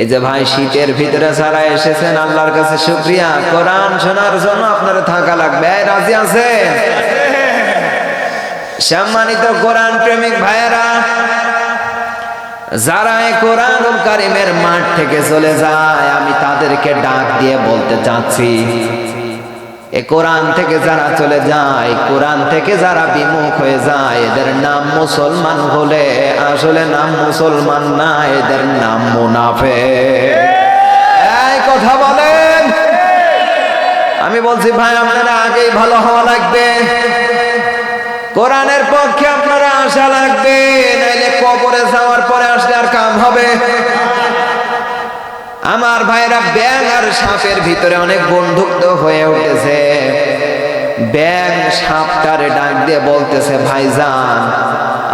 এই যে ভাই শীতের ভিতরে ছাড়া এসেছেন, আল্লাহর কাছে শুক্রিয়া। কোরআন শোনার জন্য আপনারা থাকা লাগবে। রাজি আছে সম্মানিত কোরআন প্রেমিক ভাইয়েরা, যারা এই কোরআন কারিমের মাঠ থেকে চলে যায়, আমি তাদেরকে ডাক দিয়ে বলতে চাচ্ছি। এ কোরআন থেকে যারা চলে যায়, কোরআন থেকে যারা বিমুখ হয়ে যায়, এদের নাম মুসলমান হলে আসলে নাম মুসলমান না, এদের নাম মুনাফে এই কথা বলেন। আমি বলছি, ভাই, আপনারা আগেই ভালো হওয়া লাগবে। কোরআনের পক্ষে আপনারা আশা লাগবে, নাইলে কবরে যাওয়ার পরে আসলে আর কাম হবে। আমার ভাইরা ব্যাং আর সাপের ভিতরে অনেক বন্ধুত্ব হয়ে উঠেছে। ব্যাং সাপটারে ডাক দিয়ে বলতেছে, ভাইজান,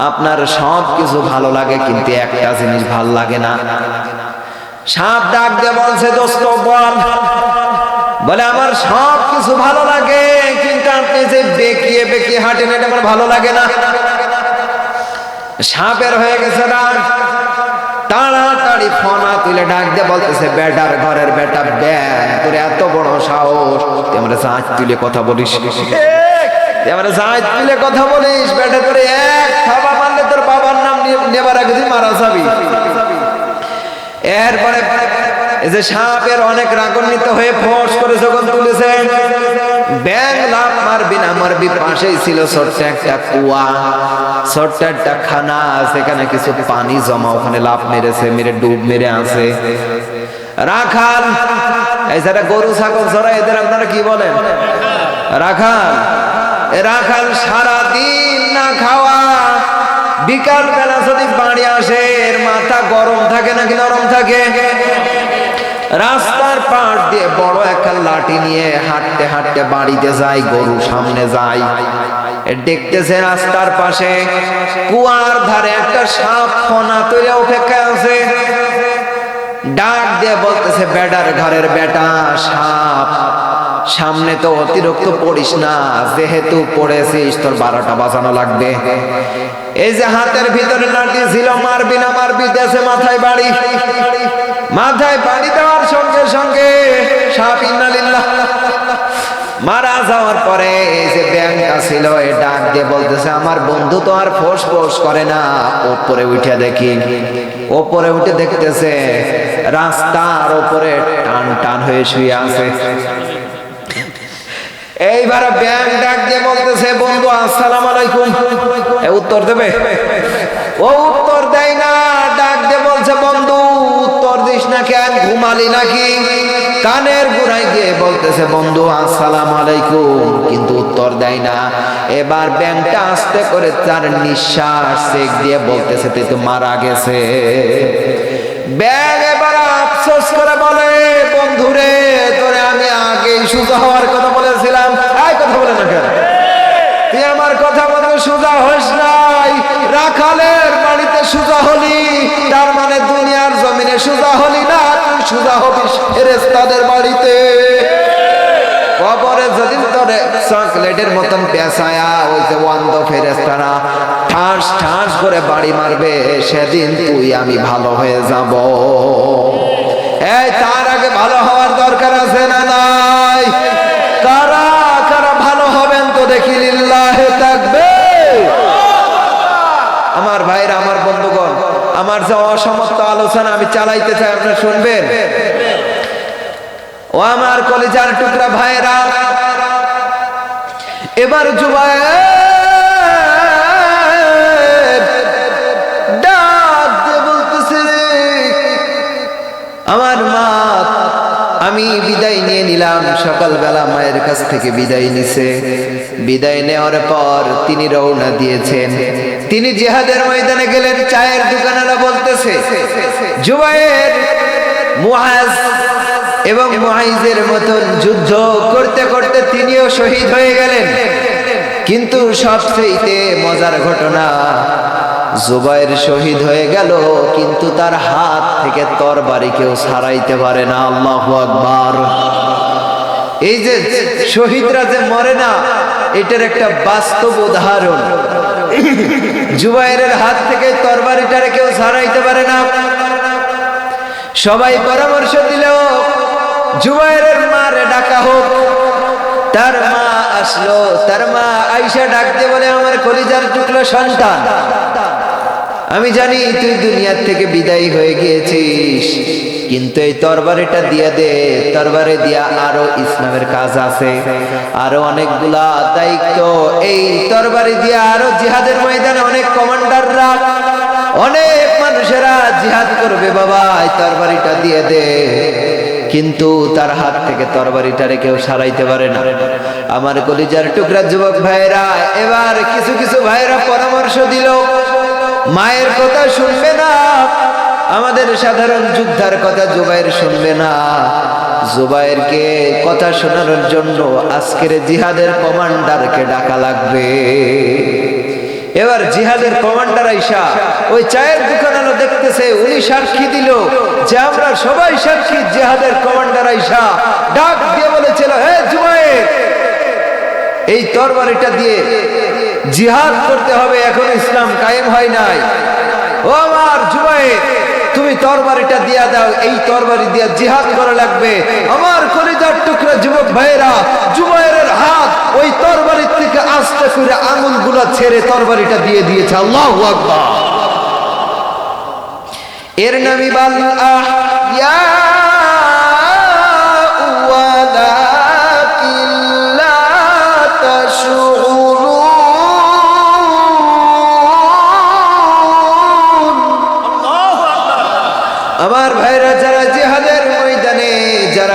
আপনার সব কিছু ভালো লাগে, কিন্তু একটা জিনিস ভালো লাগে না। সাপ ডাক দিয়ে বলছে, দোস্ত, বল। বলে, আমার সব কিছু ভালো লাগে, কিন্তু আপনি যে বেঁকিয়ে বেঁকিয়ে হাঁটেন, এটা আমার ভালো লাগে না। সাপের হয়ে গেছে ডাক তাড়াতাড়ি ফোনা তুলে ডাক দিয়ে বলতেছে, বেটার ঘরের বেটা ব্যাগ তোর এত বড় সাহস। আমরা জাহাজ তুলে কথা বলিস। আমরা জাহাজ তুলে কথা বলিস, বেটা, তোর এক থাবা মারলে তোর বাবার নাম নেবার আগে তুই মারা যাবি। এরপরে এই যে সাপের অনেক রাগান্বিত হয়ে ফোর্স করে যখন তুলেছে ব্যাং লাভ মারবি না, মারবি পাশেই ছিল ছোট্ট একটা কুয়া। ছোট্ট একটা খানা, সেখানে কিছু পানি জমা, ওখানে লাভ মেরেছে, মেরে ডুব মেরে আছে রাখাল যারা গরু, ছাগল ছড়া এদের আপনারা কি বলেন? রাখাল রাখাল সারা দিন না খাওয়া। বিকাল বেলা যদি বাড়ি আসে মাথা গরম থাকে নাকি নরম থাকে? রাস্তার পাশ দিয়ে বড় একটা লাঠি নিয়ে হাঁটতে হাঁটতে বাড়িতে যায়, গরু সামনে যায়। দেখতেছে রাস্তার পাশে কুয়ার ধারে একটা সাপ ফোনা তৈরি অপেক্ষা আছে। ডাক দিয়ে বলতেছে, বেটার ঘরের বেটা, সাপ, সামনে তো অতিরিক্ত পড়িস না, যেহেতু পড়েছিস, তোর বারোটা বাজানো লাগবে। এই যে হাতের ভিতরে লাঠি ছিল, মারবি না, মারবি, দেশে মাথায় বাড়ি। মাথায় বাড়ি দেওয়ার সঙ্গে সঙ্গে মারা যাওয়ার পরে এই যে ব্যাংকটা ছিল, এ ডাক দিয়ে বলতেছে, আমার বন্ধু তো আর ফোস ফোস করে না। ওপরে উঠে দেখি, ওপরে উঠে দেখতেছে, রাস্তার ওপরে টান টান হয়ে শুয়ে আছে। এইবার ব্যাংক ডাক দিয়ে বলতেছে, বন্ধু, আসসালাম আলাইকুম। উত্তর দেবে? ও উত্তর দেয় না, ডাক দিয়ে বলছে, বন্ধু দিস না কেন ঘুমালি নাকি? কানের গুড়াই দিয়ে বলতেছে, বন্ধু, আসসালাম আলাইকুম। কিন্তু উত্তর দেয় না। এবার ব্যাংকটা আস্তে করে তার নিঃশ্বাস চেক দিয়ে বলতেছে, তুই তো মারা গেছে। ব্যাগ এবার আফসোস করে বলে, বন্ধুরে, তোরে আমি আগেই সুজা হওয়ার কথা বলেছিলাম। এই কথা বলে না কেন? তুই আমার কথা মতো সুজা হইস নাই। রাখালের বাড়িতে সুজা হলি, তার সুজা হলি না তুই সুজা হবিস ফেরেস্তাদের বাড়িতে। কবরে যদি তোরে চকলেটের মতন পেঁচায়া, ওই যে ওয়ান্দ ফেরেস্তারা ঠাস ঠাস করে বাড়ি মারবে, সেদিন তুই আমি ভালো হয়ে যাব। এই, তার আগে ভালো হওয়ার দরকার আছে না নাই? কারা কারা ভালো হবেন তো দেখি লিল্লাহে থাকবে আমার ভাইরা, আমার আমার যে অসমস্ত আলোচনা আমি চালাইতে চাই আপনারা শুনবেন? ও আমার কলিজার টুকরা ভাইরা এবার বলতেছে, আমার মা, আমি বিদায় নিয়ে নিলাম, সকালবেলা মায়ের কাছ থেকে বিদায় নিছে। বিদায় নেওয়ার পর তিনি রওনা দিয়েছেন। তিনি জেহাদের ময়দানে গেলেন, চায়ের দোকানেরা বলতেছে, জুবাইর, মুআজ এবং মুআইজের মতন যুদ্ধ করতে করতে তিনিও শহীদ হয়ে গেলেন। কিন্তু সবচেয়ে মজার ঘটনা, জুবাইর শহীদ হয়ে গেল, কিন্তু তার হাত থেকে তরবারি কেউ ছাড়াইতে পারে না। আল্লাহ আকবার। এই যে শহীদরা যে মরে না এটার একটা বাস্তব উদাহরণ। জুবাইরের হাত থেকে তরবারিটারে কেউ ছাড়াইতে পারে না। সবাই পরামর্শ দিলেও জুবাইরের মারে ডাকা হোক। তার মা আসলো, তার মা আইসা ডাকতে বলে, আমার কলিজার টুকলো সন্তান। আমি জানি তুই দুনিয়ার থেকে বিদায়ী হয়ে গিয়েছিস, কিন্তু এই তরবারিটা দিয়ে দে, তরবারে দিয়া আরও ইসলামের কাজ আছে, আরও অনেকগুলা দায়িত্ব। এই তরবারি দিয়া আরও জিহাদের ময়দানে অনেক কমান্ডাররা, অনেক মানুষেরা জিহাদ করবে বাবা, এই তরবারিটা দিয়ে দে। কিন্তু তার হাত থেকে তরবারিটারে কেউ সারাইতে পারে না। আমার কলিজার টুকরা যুবক ভাইরা এবার কিছু কিছু ভাইরা পরামর্শ দিল। মায়ের কথা শুনবে না। আমাদের সাধারণ যুদ্ধার কথা জুবাইর শুনবে না। জুবাইরকে কথা শোনানোর জন্য আজকের জিহাদের কমান্ডারকে ডাকা লাগবে। এবার জিহাদের কমান্ডার আইসা ওই চায়ের দোকান আলো দেখতেছে, উনি সাক্ষী দিল যে আমরা সবাই সাক্ষী জিহাদের কমান্ডার আইসা। ডাক দিয়ে বলেছিল, হে জুবাইর! এই তরবারিটা দিয়ে জিহাদ করতে হবে, এখন ইসলাম কায়েম হয় নাই। ও আমার জুবাইর, তুমি তরবারিটা দিয়া দাও, এই তরবারি দিয়া জিহাদ করা লাগবে। আমার কলিজার টুকরা যুবক ভাইরা জুবাইরের হাত ওই তরবারির থেকে আস্তে করে আঙুলগুলো ছেড়ে তরবারিটা দিয়ে দিয়েছে। আল্লাহু আকবার। এর নামই বাল ইয়া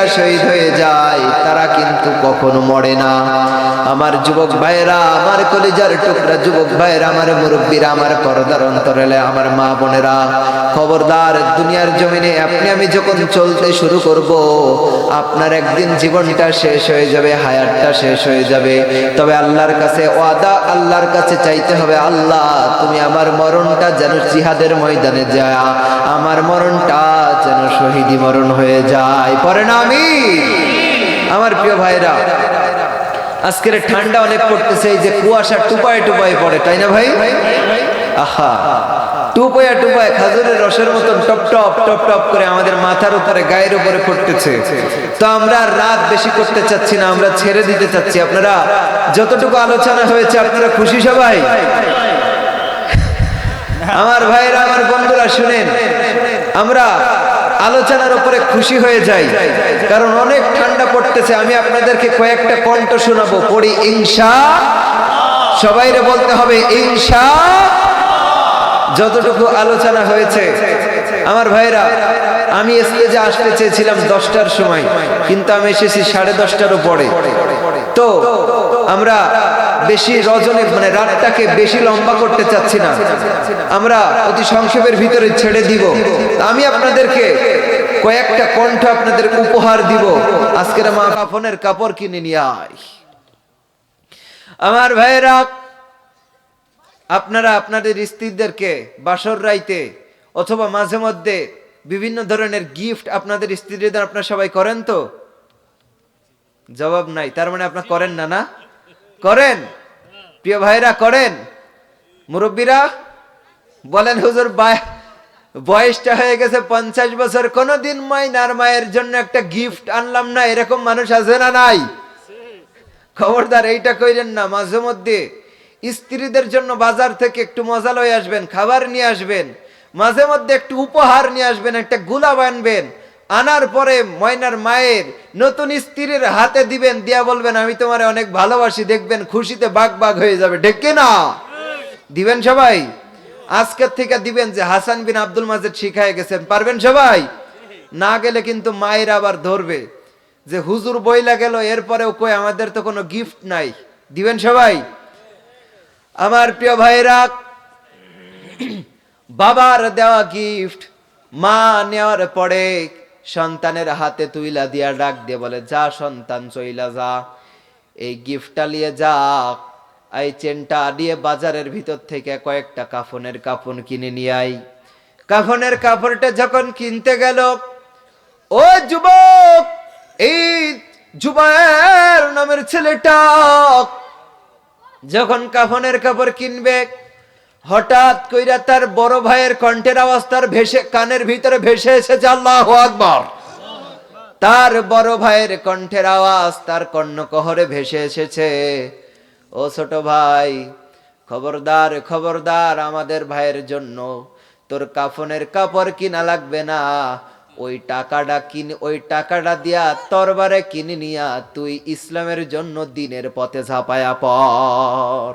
শহীদ হয়ে যায় তারা কিন্তু কখনো মরে না। আমার যুবক ভাইরা আমার কলিজার টুকরা যুবক ভাইরা আমার মুরব্বীরা, আমার পর্দার অন্তরেলে, আমার মা বোনেরা, খবরদার দুনিয়ার জমিনে আপনি আমি যখন চলতে শুরু করব, আপনার একদিন জীবনটা শেষ হয়ে যাবে, হায়াতটা শেষ হয়ে যাবে। তবে আল্লাহর কাছে ওয়াদা, আল্লাহর কাছে চাইতে হবে, আল্লাহ, তুমি আমার মরণটা যেন জিহাদের ময়দানে যায়, আমার মরণটা যেন শহীদি মরণ হয়ে যায়। পরে না আমি? আমার প্রিয় ভাইরা আজকের ঠান্ডা অনেক পড়তেছে, এই যে কুয়াশা টুপায় টুপায় পড়ে, তাই না ভাই? আহা, টুপায়া টুপায় খাজুরের রসের মতন টপ টপ টপ টপ করে আমাদের মাথার উপরে, গায়ের উপরে পড়তেছে। তো আমরা রাত বেশি করতে চাচ্ছি না, আমরা ছেড়ে দিতে চাচ্ছি। আপনারা যতটুকু আলোচনা হয়েছে, আপনারা খুশি সবাই? আমার ভাইরা, আমার বন্ধুরা, শুনেন, আমরা আলোচনার উপরে খুশি হয়ে যাই। কারণ অনেক ঠান্ডা পড়তেছে, আমি আপনাদেরকে কয়েকটা কণ্ঠ শোনাবো। পড়ি ইনসা সবাইরে বলতে হবে ইনসা যতটুকু আলোচনা হয়েছে। আমার ভাইরা, আমি স্টেজে আসতে চেয়েছিলাম দশটার সময়, কিন্তু আমি এসেছি সাড়ে দশটারও পরে। তো আমরা বেশি রজনে মানে রাতটাকে বেশি লম্বা করতে চাচ্ছি না। আমরা অতি সংক্ষেপের ভিতরে ছেড়ে দিব। আমি আপনাদেরকে কয়েকটা কণ্ঠ আপনাদের উপহার দিব। আজকের মা কাফনের কাপড় কিনে নিয়ে আয়। আমার ভাইরা আপনারা আপনাদের স্ত্রীদেরকে বাসর রাইতে অথবা মাঝে মধ্যে বিভিন্ন ধরনের গিফট আপনাদের স্ত্রীদের আপনারা সবাই করেন তো? জবাব নাই, তার মানে আপনারা করেন না না? করেন? প্রিয় ভাইরা, করেন? মুরব্বীরা, বলেন, হুজুর বায়- বয়সটা হয়ে গেছে পঞ্চাশ বছর, কোনোদিন মাইনার মায়ের জন্য একটা গিফট আনলাম না, এরকম মানুষ আছে না নাই? খবরদার, এইটা কইলেন না, মাঝে মধ্যে স্ত্রীদের জন্য বাজার থেকে একটু মজা লয়ে আসবেন, খাবার নিয়ে আসবেন, মাঝে মধ্যে একটু উপহার নিয়ে আসবেন, একটা গুলাব আনবেন আনার পরে ময়নার মায়ের নতুন স্ত্রীর হাতে দিবেন, দিয়া বলবেন, আমি তোমারে অনেক ভালোবাসি, দেখবেন খুশিতে বাঘ বাঘ হয়ে যাবে। ডেকে না? দিবেন সবাই? আজকের থেকে দিবেন যে হাসান বিন আব্দুল মাজেদ শিখায় গেছেন। পারবেন সবাই? না গেলে কিন্তু মায়ের আবার ধরবে। যে হুজুর বইলা গেল, এরপরেও কই আমাদের তো কোনো গিফট নাই। দিবেন সবাই? আমার প্রিয় ভাইরা বাবার দেওয়া গিফট মা নেওয়ার পরে সন্তানের হাতে তুইলা দিয়া ডাক দিয়ে বলে, যা সন্তান, চইলা যা। এই গিফটটা নিয়ে যা এই চেনটা দিয়ে বাজারের ভিতর থেকে কয়েকটা কাফনের কাফন কিনে নিয়ে আই কাফনের কাপড়টা যখন কিনতে গেল, ও যুবক, এই জুবায়ের নামের ছেলেটা। যখন কাফনের কাপড় কিনবে হঠাৎ কইরা তার বড় ভাইয়ের কণ্ঠের আওয়াজ তার ভেসে, কানের ভিতরে ভেসে এসেছে, আল্লাহ আকবর। তার বড় ভাইয়ের কণ্ঠের আওয়াজ তার কর্ণকহরে ভেসে এসেছে। ও ছোট ভাই, খবরদার খবরদার, আমাদের ভাইয়ের জন্য তোর কাফনের কাপড় কিনা লাগবে না। ওই টাকাটা কিন, ওই টাকাটা দিয়া তরবারে কিনে নিয়া তুই ইসলামের জন্য দিনের পথে ঝাঁপায়া পর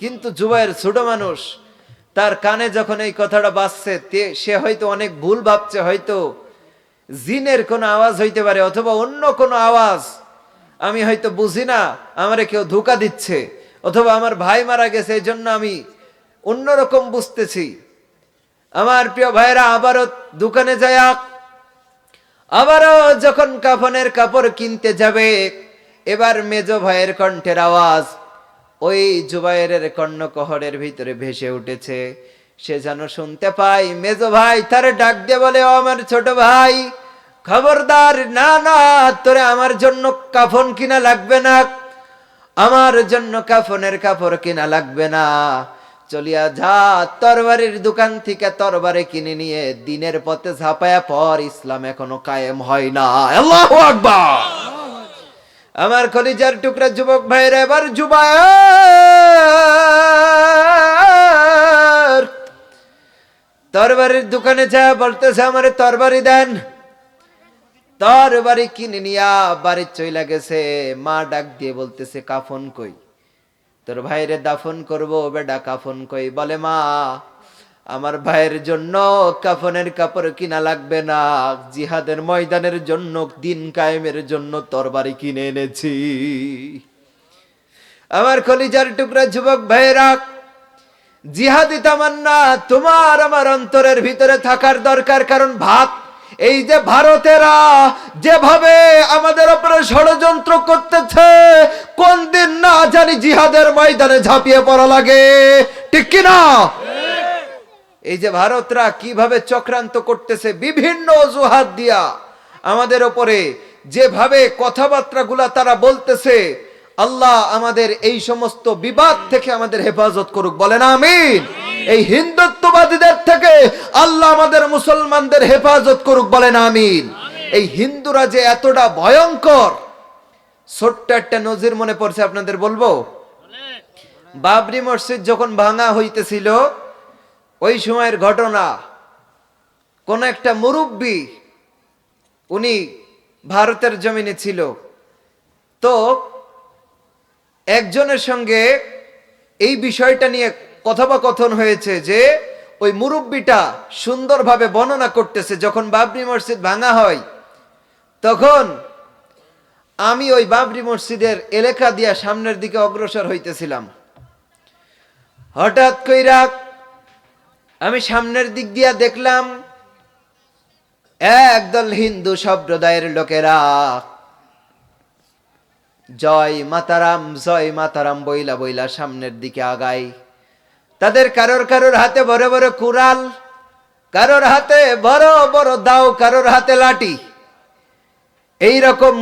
কিন্তু জুবাইয়ের ছোট মানুষ, তার কানে যখন এই কথাটা বাজছে সে হয়তো অনেক ভুল ভাবছে, হয়তো জিনের কোনো আওয়াজ হইতে পারে অথবা অন্য কোনো আওয়াজ। আমি হয়তো বুঝি না, আমারে কেউ ধোকা দিচ্ছে, অথবা আমার ভাই মারা গেছে এই জন্য আমি অন্যরকম বুঝতেছি। আমার প্রিয় ভাইরা আবারও দোকানে যায় আবারও যখন কাফনের কাপড় কিনতে যাবে, এবার মেজ ভাইয়ের কণ্ঠের আওয়াজ। ওই জুবাইরের কর্ণকহরের ভিতরে ভেসে উঠেছে। সে যেন শুনতে পাই মেজ ভাই, তার ডাক দিয়ে বলে, ও আমার ছোট ভাই, খবরদার, না না, তোরে আমার জন্য কাফন কিনা লাগবে না। আমার জন্য কাফনের কাপড় কিনা লাগবে না। চলিয়া যা, তরবারির দোকান থেকে তরবারে কিনে নিয়ে দিনের পথে ঝাঁপায়া পর ইসলাম এখনও কায়েম হয় না আল্লাহু আকবার। আমার কলিজার টুকরা যুবক ভাইরা এবার যুবায়ের তরবারির দোকানে যা বলতেছে আমারে তরবারি দেন। তরবারি কিনে নিয়া বাড়ি চইলা গেছে। মা ডাক দিয়ে বলতেছে, কাফন কই? তোর ভাইরে দাফন করব বেডা কাফন কই? বলে, মা আমার ভাইয়ের জন্য কাফনের কাপড় কিনা লাগবে না। জিহাদের ময়দানের জন্য, দিন কায়েমের জন্য তরবারি কিনে এনেছি। আমার কলিজার টুকরা যুবক ভাইয়েরা, জিহাদি তামান্না, তোমার আমার অন্তরের ভিতরে থাকার দরকার, কারণ ভাত, এই যে ভারতেরা যেভাবে আমাদের উপরে ষড়যন্ত্র করতেছে কোন দিন না জানি জিহাদের ময়দানে ঝাঁপিয়ে পড়া লাগে। ঠিক কিনা? এই যে ভারতরা কীভাবে চক্রান্ত করতেছে বিভিন্ন অজুহাত দিয়া আমাদের ওপরে যেভাবে কথাবার্তাগুলা তারা বলতেছে আল্লাহ আমাদের এই সমস্ত বিবাদ থেকে আমাদের হেফাজত করুক। বলেন আমিন। এই হিন্দুত্ববাদীদের থেকে আল্লাহ আমাদের মুসলমানদের হেফাজত করুক বলেন আমিন। এই হিন্দুরা যে এতটা ভয়ঙ্কর ছোট্ট একটা নজির মনে পড়ছে আপনাদের বলব? বাবরি মসজিদ যখন ভাঙা হইতেছিল ওই সময়ের ঘটনা, কোন একটা মুরব্বী, উনি ভারতের জমিনে ছিল। তো একজনের সঙ্গে এই বিষয়টা নিয়ে কথোপকথন হয়েছে যে, ওই মুরব্বিটা সুন্দরভাবে বর্ণনা করতেছে, যখন বাবরি মসজিদ ভাঙা হয়, তখন আমি ওই বাবরি মসজিদের এলাকা দিয়া সামনের দিকে অগ্রসর হইতেছিলাম। হঠাৎ কইরা আমি সামনের দিক দিয়া দেখলাম, একদল হিন্দু সম্প্রদায়ের লোকেরা। জয় মাতারাম জয় মাতারাম বইলা বইলা সামনের দিকে আগাই তাদের কারোর কারোর হাতে বড় বড় কুড়াল, কারোর হাতে বড় বড় দাও, কারোর হাতে লাঠি। এই রকম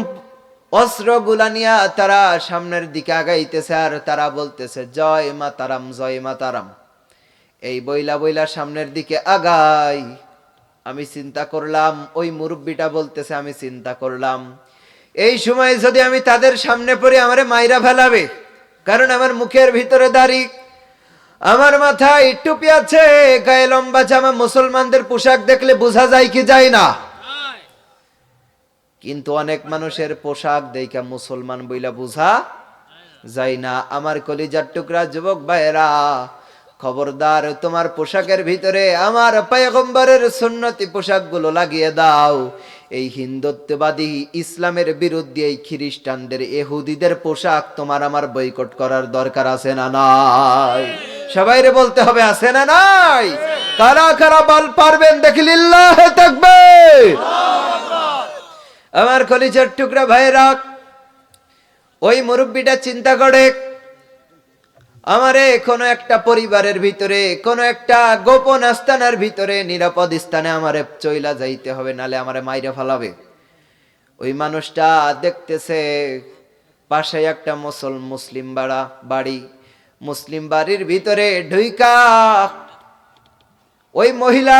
অস্ত্রগুলা নিয়া তারা সামনের দিকে আগাইতেছে আর তারা বলতেছে, জয় মাতারাম জয় মাতারাম। এই বইলা বইলা সামনের দিকে আগাই। আমি চিন্তা করলাম, ওই মুরব্বিটা বলতেছে, আমি চিন্তা করলাম, এই সময় যদি আমি তাদের সামনে পড়ে, আমারে মাইরা ফেলাবে, কারণ আমার মুখের ভিতরে দাড়ি। আমার মাথায় টুপি আছে, গায়ে লম্বা জামা, মুসলমানদের পোশাক দেখলে বোঝা যায় কি যায় না। কিন্তু অনেক মানুষের পোশাক দেখা মুসলমান বইলা বুঝা যায় না। আমার কলিজার টুকরা, যুবক ভাইয়েরা খবরদার, তোমার পোশাকের ভিতরে আমার পয়গম্বরের সুন্নতি পোশাকগুলো লাগিয়ে দাও। এই হিন্দুত্ববাদী ইসলামের বিরুদ্ধে এই খ্রিস্টানদের, এহুদিদের পোশাক তোমার আমার বৈকট করার দরকার আছে না নাই? সবাইরে বলতে হবে, আছে না নাই? কারা কারা বল পারবেন দেখি, লিল্লাহে থাকবে আমার কলিজার টুকরা ভাইরা ওই মুরব্বীটা চিন্তা করে আমারে কোনো একটা পরিবারের ভিতরে, কোনো একটা গোপন আস্তানার ভিতরে, নিরাপদ স্থানে আমারে চইলা যাইতে হবে, নালে আমারে মাইরে ফালাবে। ওই মানুষটা দেখতেছে, পাশে একটা মুসল, মুসলিম বাড়া, বাড়ি। মুসলিম বাড়ির ভিতরে ঢুইকা ওই মহিলা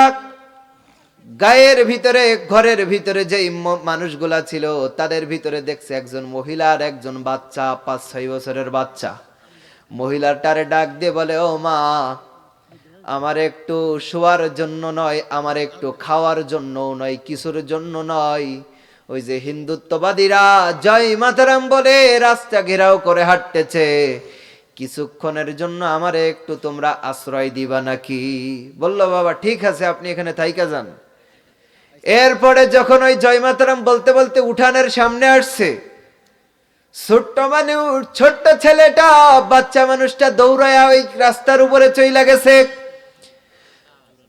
গায়ের ভিতরে, ঘরের ভিতরে যেই মানুষগুলা ছিল, তাদের ভিতরে দেখছে একজন মহিলা আর একজন বাচ্চা পাঁচ ছয় বছরের বাচ্চা। মহিলাটারে ডাক দিয়ে বলে, ও মা, আমার একটু শোয়ার জন্য নয়, আমার একটু খাওয়ার জন্য নয়, কিছুর জন্য নয়। ওই যে হিন্দুত্ববাদীরা জয় মাতারাম বলে রাস্তা ঘেরাও করে হাঁটতেছে। কিছুক্ষণের জন্য আমারে একটু তোমরা আশ্রয় দিবা নাকি? বলল, বাবা, ঠিক আছে, আপনি এখানে থাইকা যান। এরপরে যখন ওই জয় মাতারাম বলতে বলতে উঠানের সামনে আসছে ছোট্ট মানুষ, ছোট্ট ছেলেটা, বাচ্চা মানুষটা দৌড়ায়া ওই রাস্তার উপরে চইলা গেছে।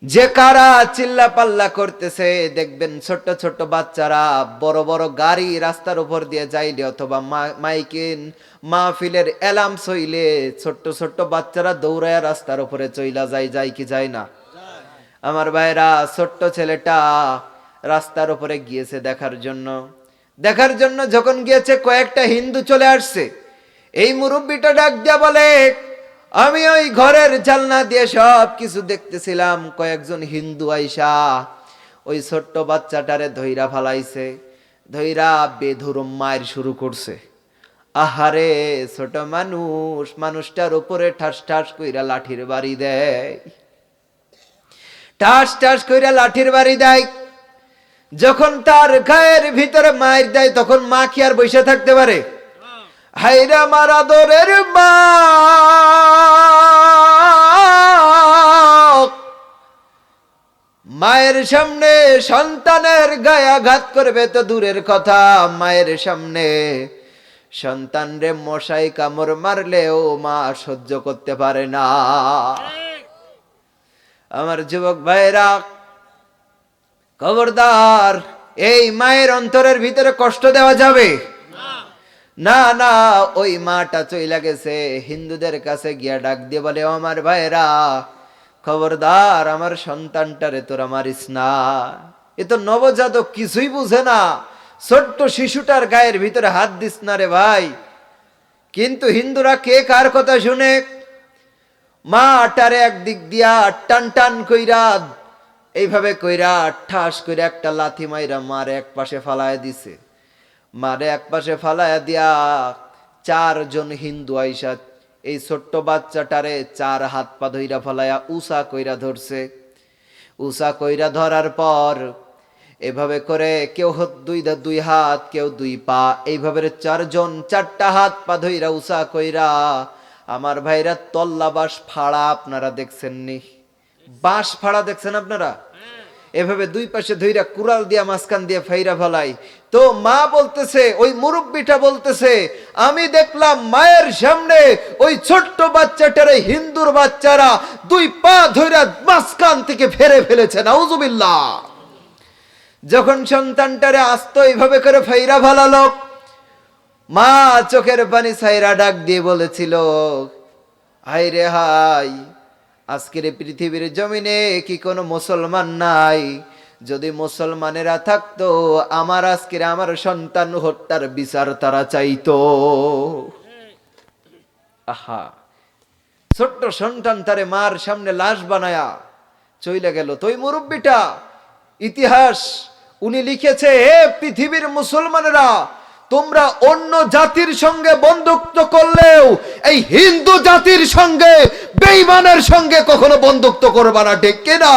যে কারা চিল্লা পাল্লা করতেছে, দেখবেন ছোট্ট ছোট্ট বাচ্চারা বড় বড় গাড়ি রাস্তার উপর দিয়ে যাইলে অথবা মাইকিন, মাহফিলের অ্যালার্ম সইলে ছোট্ট ছোট্ট বাচ্চারা দৌড়ায়া রাস্তার উপরে চইলা যায় যায় কি যায় না? আমার ভাইরা, ছোট্ট ছেলেটা রাস্তার উপরে গিয়েছে দেখার জন্য। দেখার জন্য যখন গিয়েছে, কয়েকটা হিন্দু চলে আসছে। এই মুরব্বিটা ডাক দিয়া বলে, আমি ওই ঘরের জালনা দিয়ে সব কিছু দেখতেছিলাম। কয়েকজন হিন্দু আইসা ওই ছোট্ট বাচ্চাটারে ধইরা ফালাইছে, ধইরা বেধুরম মায়ের শুরু করছে। আহারে, ছোট মানুষ, মানুষটার উপরে ঠাস ঠাস কইরা লাঠির বাড়ি দেয়। ঠাস টাস কইরা লাঠির বাড়ি দেয়। যখন তার গায়ের ভিতরে মায়ের দেয় তখন মা কি আর বসে থাকতে পারে? হাইরা আমার আদরের মা! মায়ের সামনে সন্তানের গায়ে আঘাত করবে তো দূরের কথা মায়ের সামনে সন্তান রে মশাই কামড় মারলেও মা সহ্য করতে পারে না। আমার যুবক ভাইরা খবরদার, এই মায়ের অন্তরের ভিতরে কষ্ট দেওয়া যাবে। না না, ওই মাটা চইলা গেছে, হিন্দুদের কাছে গিয়া ডাক দিয়ে বলে, "ও আমার ভাইরা খবরদার, আমার সন্তানটারে তোরা মারিস না এ তো নবজাতক কিছুই বুঝে না, ছোট্ট শিশুটার গায়ের ভিতরে হাত দিস না রে ভাই। কিন্তু হিন্দুরা কে কার কথা শুনে? মাটারে একদিক দিয়া টান টান কইরা এইভাবে কইরা ঠাস কইরা একটা লাথি মাইরা মারে এক পাশে ফালায় দিছে। মারে এক পাশে ফালায় দিয়া চারজন হিন্দু আইসা এই ছোট্ট বাচ্চাটারে চার হাত পা ধইরা ফালায়া উষা কইরা ধরছে। উষা কইরা ধরার পর এভাবে করে কেউ দুই দুই হাত, কেউ দুই পা, এইভাবে চারজন চারটা হাত পা ধইরা উষা কইরা আমার ভাইরা তল্লা বাস ফাড়া আপনারা দেখছেন নি বাঁশ ফাড়া দেখছেন আপনারা? এভাবে দুই পাশে ধইরা কুড়াল দিয়া মাঝখান দিয়ে ফাইরা ফেলাই। তো মা বলতেছে, ওই মুরব্বিটা বলতেছে, আমি দেখলাম মায়ের সামনে ওই ছোট্ট বাচ্চাটারে হিন্দুর বাচ্চারা দুই পা ধইরা মাঝখান থেকে ফেরে ফেলেছে, নাউজুবিল্লাহ। যখন সন্তানটারে আস্ত এইভাবে করে ফাইরা ফালালো, মা চোখের পানি সাইরা ডাক দিয়ে বলেছিল হাই রে হাই আজকের পৃথিবীর জমিনে কি কোনো মুসলমান নাই? যদি মুসলমানেরা থাকতো, আমার আজকের আমার সন্তান হত্যার বিচার তারা চাইতো। আহা, ছোট্ট সন্তান তারে মার সামনে লাশ বানায়া চইলে গেল। তো ওই মুরব্বিটা, ইতিহাস, উনি লিখেছে, হে পৃথিবীর মুসলমানেরা তোমরা অন্য জাতির সঙ্গে বন্ধুত্ব করলেও এই হিন্দু জাতির সঙ্গে বেইমানের সঙ্গে কখনো বন্ধুত্ব করবা না, ঠিক না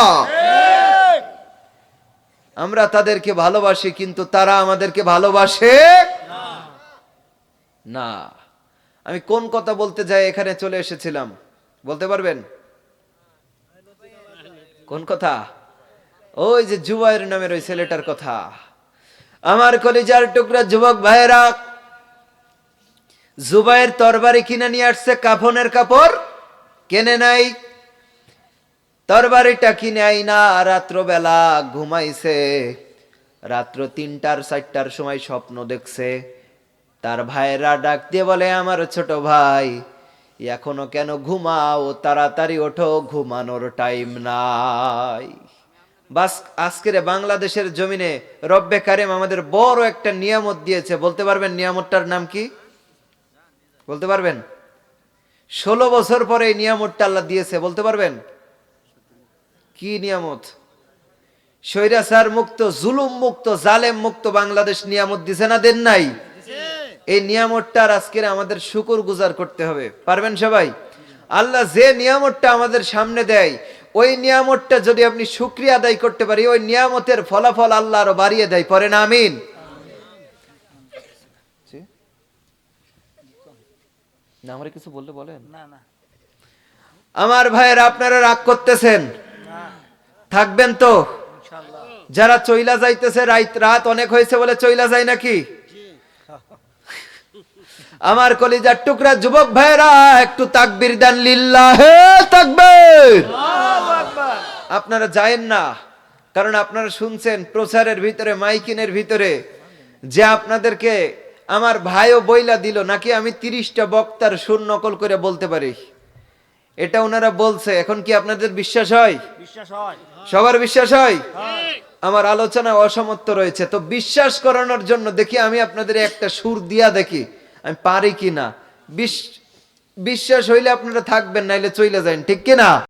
আমরা তাদেরকে ভালোবাসি, কিন্তু তারা আমাদেরকে ভালোবাসে না। আমি কোন কথা বলতে যাই, এখানে চলে এসেছিলাম। বলতে পারবেন? কোন কথা? ওই যে জুবাইর নামের ওই ছেলেটার কথা। আমার কলিজার টুকরা যুবক ভাইয়েরা জুবাইয়ের তরবারি কিনে নিয়ে আসছে কাফনের কাপড়, কেনে নাই? তরবারিটা কিনে আই না রাত্রবেলা ঘুমাইছে। রাত্র তিনটার, চারটার সময় স্বপ্ন দেখছে। তার ভাইয়েরা ডাক দিয়ে বলে, আমার ছোট ভাই, এখনও কেন ঘুমাও? তাড়াতাড়ি ওঠো, ঘুমানোর টাইম নাই। বাস আজকের বাংলাদেশের জমিনে রব্বে কারিম আমাদের বড় একটা নিয়ামত দিয়েছে। বলতে পারবেন নিয়ামতটার নাম কি? বলতে পারবেন? ষোলো বছর পরে এই নিয়ামতটা আল্লাহ দিয়েছে বলতে পারবেন? কি নিয়ামত? স্বৈরাচার মুক্ত জুলুম মুক্ত জালেম মুক্ত বাংলাদেশ নিয়ামত দিছে না দেন নাই? এই নিয়ামতটার আজকের আমাদের শুকুর গুজার করতে হবে। পারবেন সবাই? আল্লাহ যে নিয়ামতটা আমাদের সামনে দেয় ওই নিয়ামতটা যদি আপনি শুক্রিয়া আদায় করতে পারি ওই নিয়ামতের ফলাফল আল্লাহ আরও বাড়িয়ে দেয় পরে না আমিন না আমার কিছু বললে বলেন? না না। আমার ভাইয়ের আপনারা রাগ করতেছেন? থাকবেন তো? যারা চইলা যাইতেছে রাত রাত অনেক হয়েছে বলে চইলা যায় নাকি? আমার কলিজার টুকরা যুবক ভাইরা একটু তাকবির দেন লিল্লাহে তাকবীর। আপনারা যায়েন না কারণ আপনারা শুনছেন প্রচারের ভিতরে মাইকিনের ভিতরে যে আপনাদেরকে আমার ভাইও বইলা দিল নাকি আমি তিরিশটা বক্তার সুর নকল করে বলতে পারি? এটা ওনারা বলছে এখন কি আপনাদের বিশ্বাস হয়? সবার বিশ্বাস হয়? আমার আলোচনা অসমর্থ রয়েছে তো বিশ্বাস করানোর জন্য দেখি আমি আপনাদের একটা সুর দিয়া দেখি আমি পারি কি না? বিশ- বিশ্বাস হইলে আপনারা থাকবেন নাইলে চইলে যান ঠিক কি না?